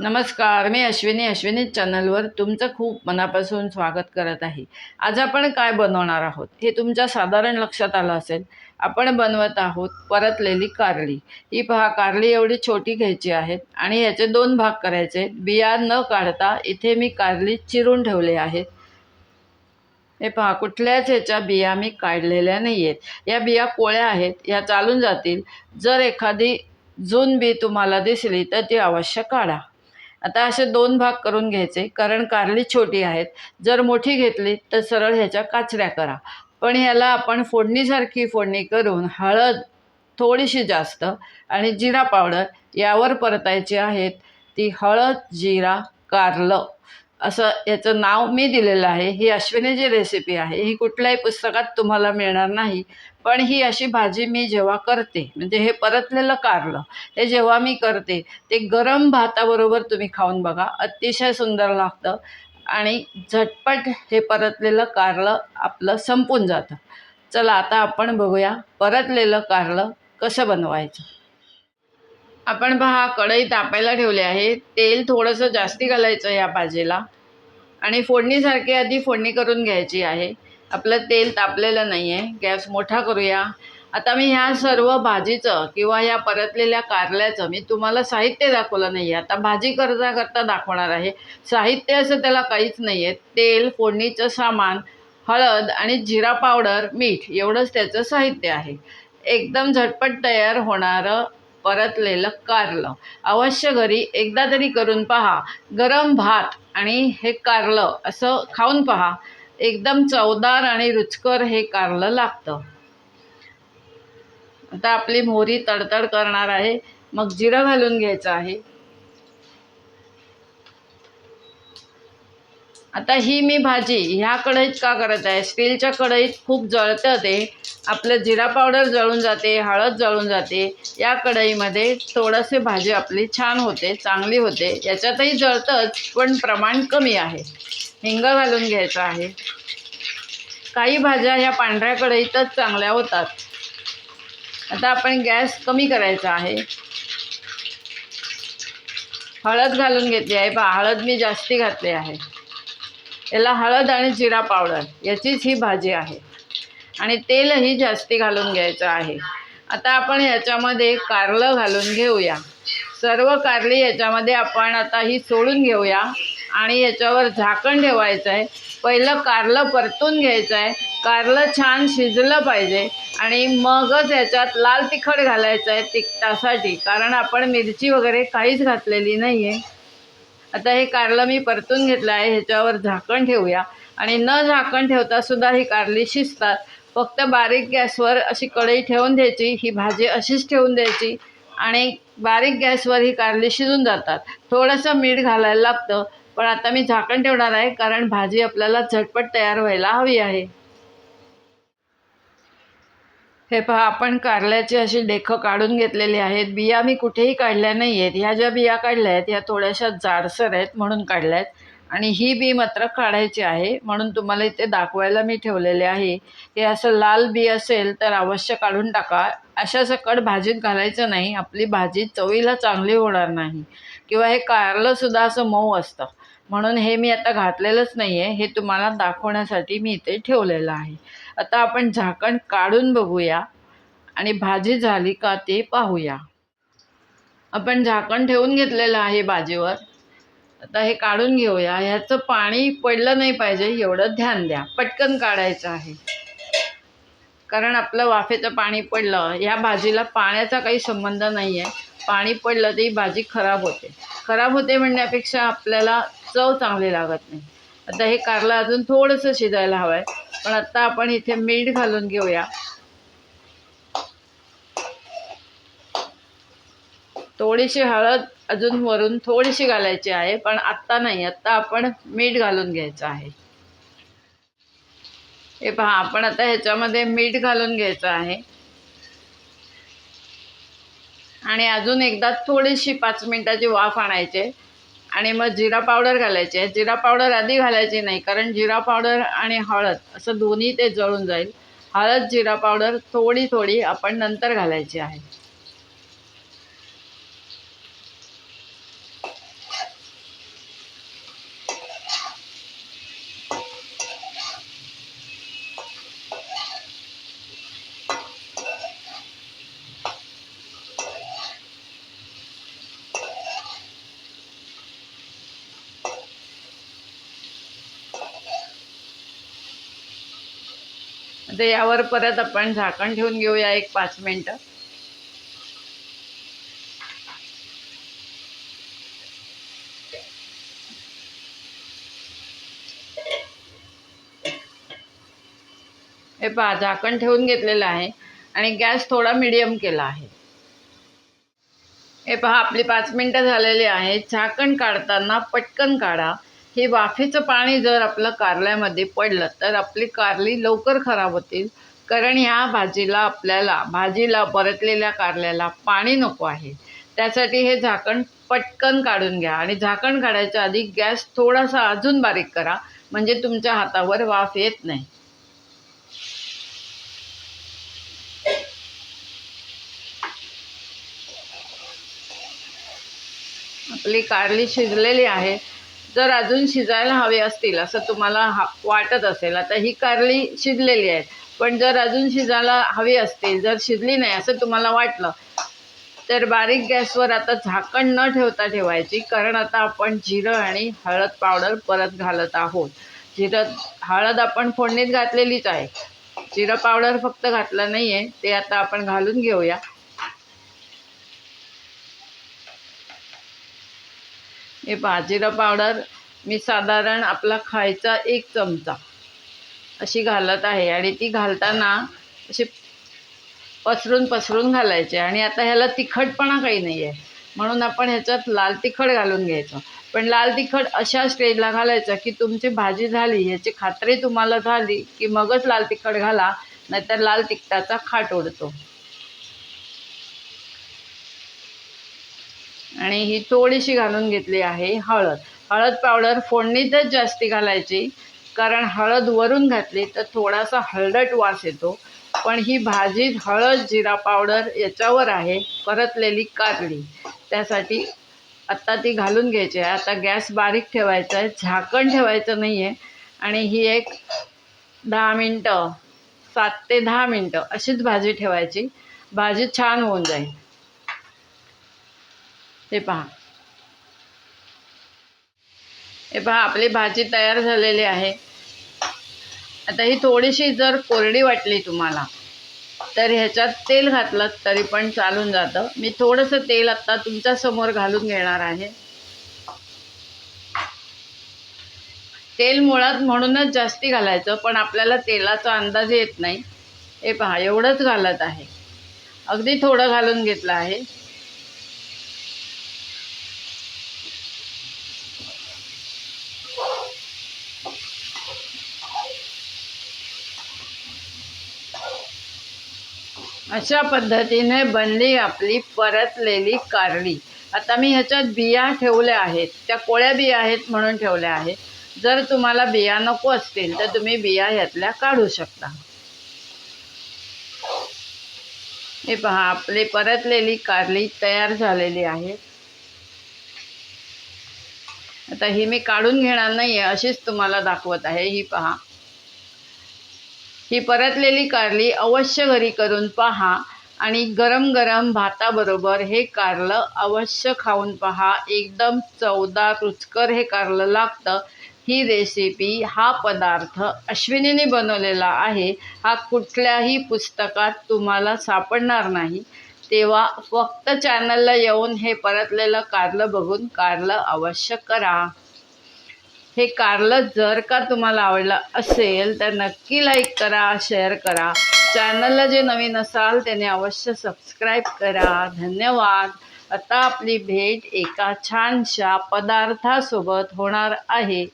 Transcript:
नमस्कार मी अश्विनी अश्विनी चॅनलवर तुमचं खूप मनापासून स्वागत करत आहे. आज आपण काय बनवणार आहोत हे तुमच्या साधारण लक्षात आलं असेल. आपण बनवत आहोत परतलेली कारली. ही पहा कारली एवढी छोटी घ्यायची आहेत आणि याचे दोन भाग करायचे. बिया न काढता इथे मी कारली चिरून ठेवले आहेत. हे पहा कुठल्याच ह्याच्या बिया मी काढलेल्या नाही आहेत या बिया कोळ्या आहेत ह्या चालून जातील. जर एखादी जून बी तुम्हाला दिसली तर ती अवश्य काढा. आता असे दोन भाग करून घ्यायचे कारण कारली छोटी आहेत. जर मोठी घेतली तर सरळ ह्याच्या काचऱ्या करा. पण ह्याला आपण फोडणीसारखी फोडणी करून हळद थोडीशी जास्त आणि जिरा पावडर यावर परतायची आहेत. ती हळद जिरा कारलं. असं याचं नाव मी दिलेलं आहे. ही अश्विनी जी रेसिपी आहे ही कुठल्याही पुस्तकात तुम्हाला मिळणार नाही. पण ही अशी भाजी मी जेव्हा करते म्हणजे हे परतलेलं कारलं हे जेव्हा मी करते ते गरम भाताबरोबर तुम्ही खाऊन बघा. अतिशय सुंदर लागतं. आणि झटपट हे परतलेलं कारलं आपलं संपून जातं. चला आता आपण बघूया परतलेलं कारलं कसं बनवायचं. आपण पहा कढई तापायला ठेवली आहे. तेल थोडंसं जास्ती घालायचं या भाजीला. आणि फोडणीसारखी आधी फोडणी करून घ्यायची आहे. आपलं तेल तापलेलं नाही आहे गॅस मोठा करूया. आता मी ह्या सर्व भाजीचं किंवा ह्या परतलेल्या कारल्याचं मी तुम्हाला साहित्य दाखवलं नाही आहे आता भाजी करता करता दाखवणार आहे. साहित्य असं त्याला काहीच नाही आहे तेल फोडणीचं सामान हळद आणि जिरा पावडर मीठ एवढंच त्याचं साहित्य आहे. एकदम झटपट तयार होणारं परतलेलं कारलं. अवश्य घरी एकदा तरी करून पहा. गरम भात आणि हे कारलं असं खाऊन पहा. एकदम चवदार आणि रुचकर हे कारलं लागतं. आता आपली मोहरी तडतड करणार आहे. मग जिरं घालून घ्यायचं आहे. आता ही मी भाजी ह्या कढईत का करत आहे? स्टीलच्या कढईत खूप जळतं ते. आपलं जिरा पावडर जळून जाते हळद जळून जाते. या कढईमध्ये थोडंसे भाजी आपली छान होते चांगली होते. याच्यातही जळतंच पण प्रमाण कमी आहे. हिंग घालून घ्यायचं आहे. काही भाज्या ह्या पांढऱ्या कढईतच चांगल्या होतात. आता आपण गॅस कमी करायचा आहे. हळद घालून घेतली आहे. पहा हळद मी जास्ती घातली आहे. याला हळद आणि जिरा पावडर याचीच ही भाजी आहे. आणि तेलही जास्ती घालून घ्यायचं आहे. आता आपण याच्यामध्ये कारलं घालून घेऊया. सर्व कारली याच्यामध्ये आपण आता ही सोडून घेऊया. आणि याच्यावर झाकण ठेवायचं आहे पहिलं कारलं परतून घ्यायचं आहे कारलं छान शिजलं पाहिजे. आणि मगच याच्यात लाल तिखट घालायचं आहे तिखटासाठी. कारण आपण मिरची वगैरे काहीच घातलेली नाही आहे आता हे कारलं मी परतून घेतलं आहे ह्याच्यावर झाकण ठेवूया. आणि न झाकण ठेवता सुद्धा ही कारली शिजतात. फक्त बारीक गॅसवर अशी कढई ठेवून द्यायची ही भाजी अशीच ठेवून द्यायची आणि बारीक गॅसवर ही कारली शिजून जातात. थोडंसं मीठ घालायला लागतं पण आता मी झाकण ठेवणार आहे कारण भाजी आपल्याला झटपट तयार व्हायला हवी आहे. हे पहा आपण कारल्याची अशी डेखं काढून घेतलेली आहेत. बिया मी कुठेही काढल्या नाही आहेत ह्या ज्या बिया काढल्या आहेत ह्या थोड्याशा जाडसर आहेत म्हणून काढल्या आहेत. आणि ही बी मात्र काढायची आहे म्हणून तुम्हाला इथे दाखवायला मी ठेवलेले आहे. हे असं लाल बी असेल तर अवश्य काढून टाका. अशा सकट भाजीत घालायचं नाही. आपली भाजी चवीला चांगली होणार नाही. किंवा हे कारलंसुद्धा असं मऊ असतं. म्हणून हे मी आता घातलेलंच नाही आहे हे तुम्हाला दाखवण्यासाठी मी इथे ठेवलेलं आहे. आता आपण झाकण काढून बघूया. आणि भाजी झाली का ते पाहूया. आपण झाकण ठेवून घेतलेलं आहे भाजीवर आता हे काढून घेऊया. ह्याचं पाणी पडलं नाही पाहिजे एवढं ध्यान द्या. पटकन काढायचं आहे. कारण आपलं वाफेचं पाणी पडलं ह्या भाजीला पाण्याचा काही संबंध नाही आहे पाणी पडलं तरी भाजी खराब होते. खराब होते म्हणण्यापेक्षा आपल्याला चव चांगली लागत नाही. आता हे कारला अजून थोडंसं शिजायला हवं आहे पण आत्ता आपण इथे मीठ घालून घेऊया. थोडीशी हळद अजून वरून थोडीशी घालायची आहे पण आत्ता नाही. आत्ता आपण मीठ घालून घ्यायचं आहे. हे पहा आपण आता ह्याच्यामध्ये मीठ घालून घ्यायचं आहे. आणि अजून एकदा थोडीशी पाच मिनिटाची वाफ आणायची आणि मग जिरा पावडर घालायची आहे. जिरा पावडर आधी घालायची नाही कारण जिरा पावडर आणि हळद असं दोन्ही ते जळून जाईल. हळद जिरा पावडर थोडी थोडी आपण नंतर घालायची आहे. आता यावर परत आपण झाकण ठेवून घेऊया एक पाच मिनटं. हे पहा झाकण ठेवून घेतलेलं आहे आणि गॅस थोडा मिडियम केला आहे. हे पहा आपली पाच मिनटं झालेली आहेत. झाकण काढताना पटकन काढा. हे वाफेचं पाणी जर आपलं कारल्यामध्ये पडलं तर आपली कारली लवकर खराब होतील. कारण ह्या भाजीला आपल्याला भाजीला परतलेल्या कारल्याला पाणी नको आहे. त्यासाठी हे झाकण पटकन काढून घ्या. आणि झाकण काढायच्या आधी गॅस थोडासा अजून बारीक करा. म्हणजे तुमच्या हातावर वाफ येत नाही. आपली कारली शिजलेली आहे. जर अजून शिजायला हवे असतील असं तुम्हाला हा वाटत असेल आता ही कारली शिजलेली आहे. पण जर अजून शिजायला हवी असतील जर शिजली नाही असं तुम्हाला वाटलं तर बारीक गॅसवर आता झाकण न ठेवता ठेवायची कारण आता आपण जिरं आणि हळद पावडर परत घालत आहोत. जिरं हळद आपण फोडणीत घातलेलीच आहे. जिरं पावडर फक्त घातलं नाही आहे ते आता आपण घालून घेऊया. हे बाजीरा पावडर मी साधारण आपला खायचा एक चमचा अशी घालत आहे. आणि ती घालताना अशी पसरून पसरून घालायचे. आणि आता ह्याला तिखटपणा काही नाही आहे म्हणून आपण ह्याच्यात लाल तिखट घालून घ्यायचं. पण लाल तिखट अशा स्टेजला घालायचं की तुमची भाजी झाली ह्याची खात्री तुम्हाला झाली की मगच लाल तिखट घाला नाहीतर लाल तिखटाचा खाट उडतो आणि ही थोडीशी घालून घेतली आहे हळद. हळद पावडर फोडणीतच जास्ती घालायची. कारण हळद वरून घातली तर थोडासा हळदट वास येतो. पण ही भाजी हळद जिरा पावडर याच्यावर आहे. परतलेली कारली. त्यासाठी आत्ता ती घालून घ्यायची आहे. आता गॅस बारीक ठेवायचा आहे. झाकण ठेवायचं नाही आहे आणि ही एक दहा मिनटं सात ते दहा मिनटं अशीच भाजी ठेवायची. भाजी छान होऊन जाईल. हे पहा. हे पहा आपली भाजी तयार झालेली आहे. आता ही थोडीशी जर कोरडी वाटली तुम्हाला तर ह्याच्यात तेल घातलं तरी पण चालून जातं. मी थोडंसं तेल आत्ता तुमच्यासमोर घालून घेणार आहे. तेल मुळात म्हणूनच जास्ती घालायचं पण आपल्याला तेलाचा अंदाज येत नाही. हे पहा एवढंच घालत आहे. अगदी थोडं घालून घेतलं आहे. अशा पद्धतीने बनली आपली परतलेली कारली. आता मी ह्याच्यात बिया ठेवल्या आहेत. त्या कोळ्या बिया आहेत म्हणून ठेवल्या आहेत. जर तुम्हाला बिया नको असतील तर तुम्ही बिया ह्यातल्या काढू शकता. हे पहा आपली परतलेली कारली तयार झालेली आहे. आता ही मी काढून घेणार नाही आहे अशीच तुम्हाला दाखवत आहे. ही पहा ही परतलेली कारली अवश्य घरी करून पहा आणि गरम गरम भाताबरोबर हे कारलं अवश्य खाऊन पहा. एकदम चवदार रुचकर हे कारलं लागतं. ही रेसिपी हा पदार्थ अश्विनीने बनवलेला आहे. हा कुठल्याही पुस्तकात तुम्हाला सापडणार नाही. तेव्हा फक्त चॅनलला येऊन हे परतलेलं कारलं बघून कारलं अवश्य करा. हे कारलं जर का तुम्हाला आवडलं असेल तर नक्की लाईक करा शेअर करा. चॅनलला जे नवीन असाल त्याने अवश्य सबस्क्राईब करा. धन्यवाद. आता आपली भेट एका छानशा पदार्थासोबत होणार आहे.